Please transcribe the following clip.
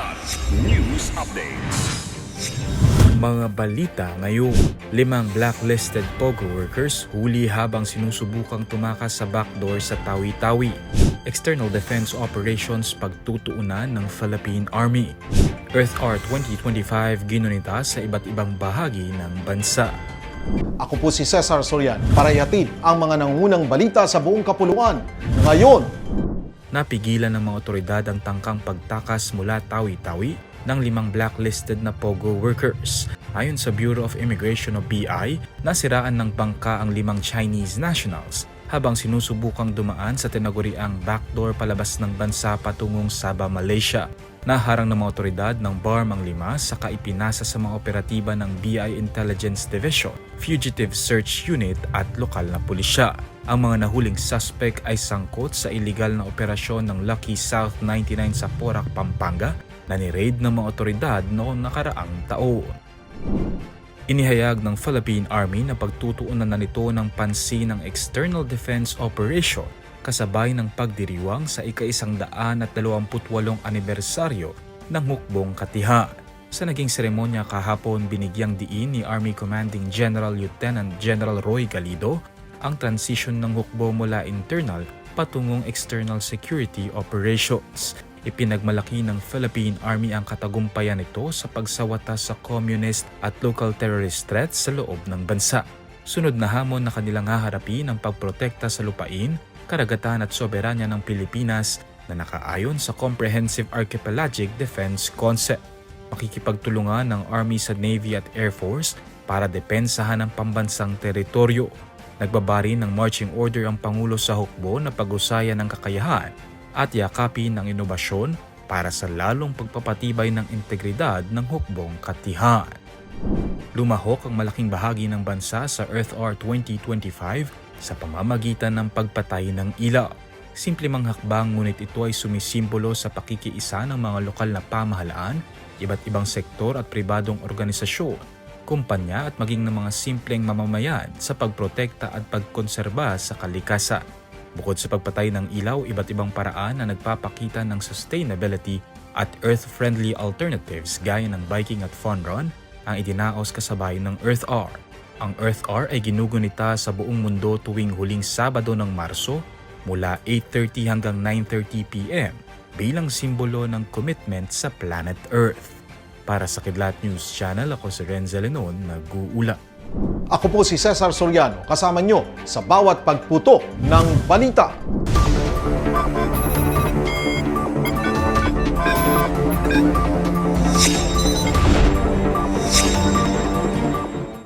Kidlat News Updates. Mga balita ngayon, limang blacklisted POGO workers huli habang sinusubukang tumakas sa backdoor sa Tawi-Tawi. External Defense Operations pagtutuunan ng Philippine Army. Earth Hour 2025 ginunita sa iba't ibang bahagi ng bansa. Ako po si Cesar Sorian para ihatid ang mga nangunang balita sa buong kapuluan. Ngayon, Napigilan ng mga otoridad ang tangkang pagtakas mula Tawi-Tawi ng limang blacklisted na POGO workers. Ayon sa Bureau of Immigration o BI, nasiraan ng bangka ang limang Chinese nationals habang sinusubukang dumaan sa tinaguriang backdoor palabas ng bansa patungong Sabah, Malaysia. Naharang ng mga otoridad ng BARM ang lima saka ipinasa sa mga operatiba ng BI Intelligence Division, Fugitive Search Unit at lokal na pulisya. Ang mga nahuling suspect ay sangkot sa iligal na operasyon ng Lucky South 99 sa Porac, Pampanga na ni-raid ng mga otoridad noong nakaraang taon. Inihayag ng Philippine Army na pagtutuunan na nito ng pansin ng External Defense Operation kasabay ng pagdiriwang sa ika-isang daan at dalawamputwalong anibersaryo ng hukbong katiha. Sa naging seremonya kahapon, binigyang diin ni Army Commanding General Lieutenant General Roy Galido ang transition ng hukbo mula internal patungong external security operations. Ipinagmalaki ng Philippine Army ang katagumpayan nito sa pagsawata sa communist at local terrorist threats sa loob ng bansa. Sunod na hamon na kanilang haharapin ang pagprotekta sa lupain, karagatan at soberanya ng Pilipinas na nakaayon sa Comprehensive Archipelagic Defense Concept. Makikipagtulungan ng Army sa Navy at Air Force para depensahan ang pambansang teritoryo. Nagbabari ng marching order ang Pangulo sa hukbo na pag-usayan ng kakayahan at yakapin ng inobasyon para sa lalong pagpapatibay ng integridad ng hukbong katihan. Lumahok ang malaking bahagi ng bansa sa Earth Hour 2025 sa pamamagitan ng pagpatay ng ilaw. Simple mang hakbang ngunit ito ay sumisimbolo sa pakikiisa ng mga lokal na pamahalaan, iba't ibang sektor at pribadong organisasyon, kumpanya at maging ng mga simpleng mamamayan sa pagprotekta at pagkonserba sa kalikasan. Bukod sa pagpatay ng ilaw, iba't ibang paraan na nagpapakita ng sustainability at earth-friendly alternatives gaya ng biking at fun run ang idinaos kasabay ng Earth Hour. Ang Earth Hour ay ginugunita sa buong mundo tuwing huling Sabado ng Marso mula 8.30 hanggang 9.30 p.m. bilang simbolo ng commitment sa planet Earth. Para sa Kidlat News Channel, ako si Renzo Lenon, nag-uula. ako po si Cesar Soriano kasama nyo sa bawat pagputo ng balita.